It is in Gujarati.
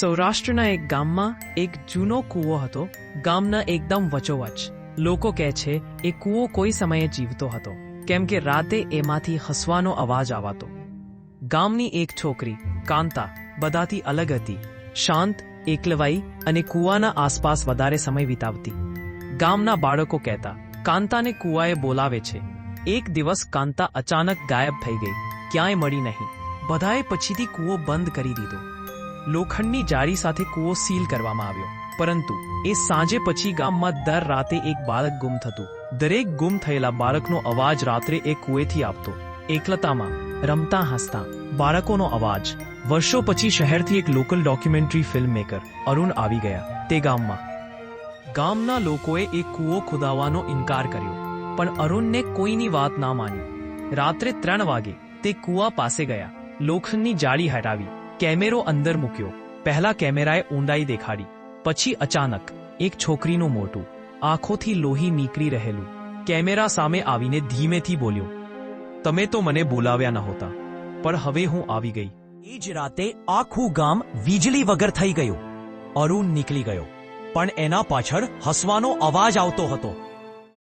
સૌરાષ્ટ્રના એક ગામમાં એક જૂનો કૂવો હતો. ગામના એકદમ વચોવચ. લોકો કહે છે, એ કૂવો કોઈ સમયે જીવતો હતો. કેમ કે રાતે એમાંથી હસવાનો અવાજ આવતો. ગામની એક છોકરી, કાંતા, બધાથી અલગ હતી. શાંત, એકલવાઈ અને કૂવાના આસપાસ વધારે સમય વિતાવતી. ગામના બાળકો કહેતા, કાંતાને કૂવાએ બોલાવે છે. એક દિવસ કાંતા અચાનક ગાયબ થઈ ગઈ. ક્યાંય મળી નહીં. બધાએ પછીથી કૂવો બંધ કરી દીધો. લોખંડની જાળી સાથે કૂવો સીલ કરવામાં આવ્યો. પરંતુ એ સાંજે પછી ગામમાં દર રાતે એક બાળક ગુમ થતું. દરેક ગુમ થયેલા બાળકનો અવાજ રાત્રે એ કૂવેથી આપતો. એકલતામાં, રમતા હસતા, બાળકોનો અવાજ. વર્ષો પછી શહેરથી એક local documentary film maker Arun આવી ગયા. તે ગામમાં. ગામના લોકોએ એ કૂવો ખુદાવવાનો ઇનકાર કર્યો. પણ અરુણને કોઈની વાત ના માની. રાત્રે ત્રણ વાગે તે કૂવા પાસે ગયા. લોખંડની જાળી હટાવી. કેમેરો અંદર મૂક્યો. પહેલા કેમેરાએ ઊંડાઈ દેખાડી. પછી અચાનક, એક છોકરીનું મોટું આંખોથી લોહી નીકળી રહેલું. કેમેરા સામે આવીને ધીમેથી બોલ્યો, તમે તો મને બોલાવ્યા નહોતા, પણ હવે હું આવી ગઈ. એ જ રાતે આખું ગામ વીજળી વગર થઈ ગયું. અરુણ નીકળી ગયો, પણ એના પાછળ હસવાનો અવાજ આવતો હતો.